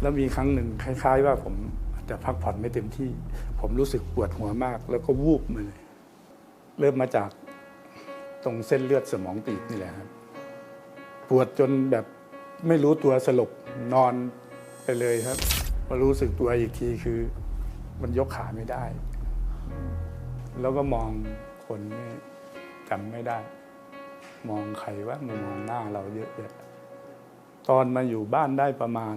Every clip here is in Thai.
แล้วมีครั้งหนึ่งคล้าย ๆ ว่าผมอาจจะพักผ่อนไม่เต็มที่ ผมรู้สึกปวดหัวมาก แล้วก็วูบมาเลยเริ่มมาจากตรงเส้นเลือดสมองตีบนี่แหละครับปวดจนแบบไม่รู้ตัวสลบนอนไปเลยครับมารู้สึกตัวอีกทีคือ มันยกขาไม่ได้ แล้วก็มองคนไม่จำไม่ได้ มองใครว่ามามองหน้าเราเยอะๆตอนมาอยู่บ้านได้ประมาณ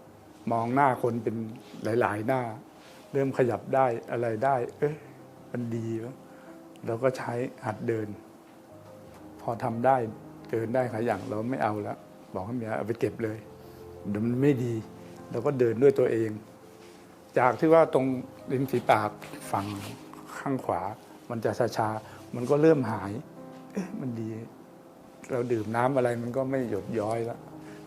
มองหน้าคนเป็นหลาย ๆ หน้า เริ่มขยับได้อะไรได้ เอ๊ะมันดีวะเราก็ใช้หัดเดิน พอทำได้เดินได้ขายอย่างเราไม่เอาแล้วบอกให้เมียเอาไปเก็บเลยเดี๋ยวมันไม่ดีเราก็เดินด้วยตัวเอง จากที่ว่าตรงริมฝีปากฝั่งข้างขวา มันจะชาๆมันก็เริ่มหาย เอ๊ะมันดี เราดื่มน้ำอะไรมันก็ไม่หยดย้อยแล้ว